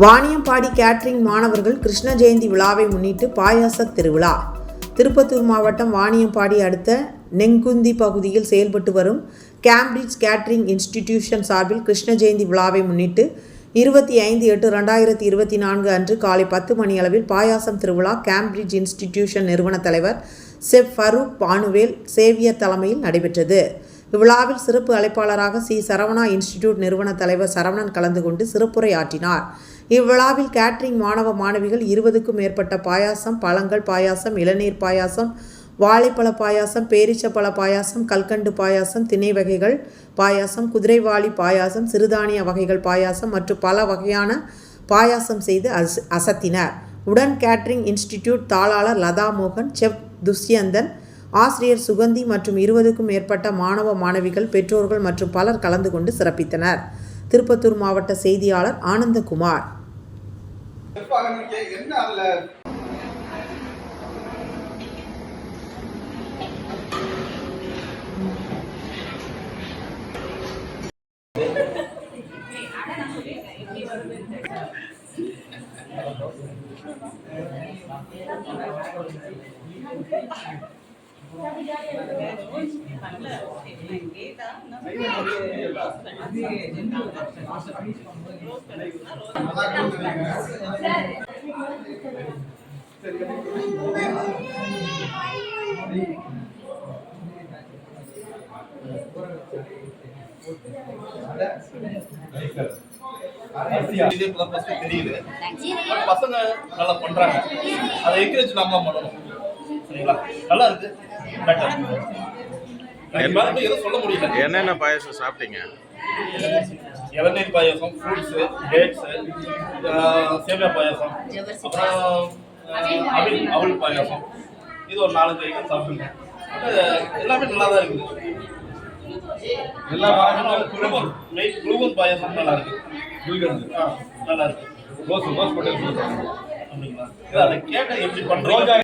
Vaniyambadi catering மாணவர்கள் கிருஷ்ண ஜெயந்தி விழாவை முன்னிட்டு பாயாச திருவிழா. திருப்பத்தூர் மாவட்டம் வாணியம்பாடி அடுத்த நெங்குந்தி பகுதியில் செயல்பட்டு வரும் கேம்பிரிட்ஜ் கேட்ரிங் இன்ஸ்டிடியூஷன் சார்பில் கிருஷ்ண ஜெயந்தி விழாவை முன்னிட்டு இருபத்தி ஐந்து எட்டு ரெண்டாயிரத்தி இருபத்தி நான்கு அன்று காலை பத்து மணி அளவில் பாயாசம் திருவிழா கேம்பிரிட்ஜ் இன்ஸ்டிடியூஷன் நிறுவன தலைவர் செப். ஃபரூக் பானுவேல் சேவியர் தலைமையில் நடைபெற்றது. இவ்விழாவில் சிறப்பு அழைப்பாளராக சி. சரவணா இன்ஸ்டிடியூட் நிறுவன தலைவர் சரவணன் கலந்து கொண்டு சிறப்புரை ஆற்றினார் இவ்விழாவில் கேட்ரிங் மாணவ மாணவிகள் இருபதுக்கும் மேற்பட்ட பாயாசம் பழங்கள் பாயாசம் இளநீர் பாயாசம் வாழைப்பழ பாயாசம் பேரிச்சப்பழ பாயாசம் கல்கண்டு பாயாசம் திணை வகைகள் பாயாசம் குதிரைவாளி பாயாசம் சிறுதானிய வகைகள் பாயாசம் மற்றும் பல வகையான பாயாசம் செய்து அஸ் அசத்தினர். உடன் கேட்ரிங் இன்ஸ்டிடியூட் தாளாளர் லதா மோகன் செஃப் துஷ்யந்தன் ஆசிரியர் சுகந்தி மற்றும் இருபதுக்கும் மேற்பட்ட மாணவ மாணவிகள் பெற்றோர்கள் மற்றும் பலர் கலந்து கொண்டு சிறப்பித்தனர். திருப்பத்தூர் மாவட்ட செய்தியாளர் ஆனந்தகுமார். என்ன அதுல Thank you. தெரியுது பசங்க நல்லா பண்றாங்க அதை என்கரேஜ் நாம பண்ணணும் சரிங்களா நல்லா இருக்கு. பெட்டர் மேலே எதுவும் சொல்ல முடியல. என்னென்ன பாயசம் சாப்பிட்டீங்க? இளநீர் பாயாசம் ஃப்ரூட்ஸ் டேட்ஸ் சேமியா பாயாசம் அப்புறம் அவில் அவல் பாயாசம். இது ஒரு நாலஞ்சு ஐட்டம் சாப்பிட்டுருக்கேன் எல்லாமே நல்லா தான் இருக்குது. எல்லா பாயாசமும் குளுமன் மெயின் குளுமன் பாயாசம் நல்லா இருக்கு. ஆ, நல்லா இருக்கு. ரோஸ் ரோஸ் போட்டு அப்படிங்களா? அதை கேட்ட எப்படி பண்றோம்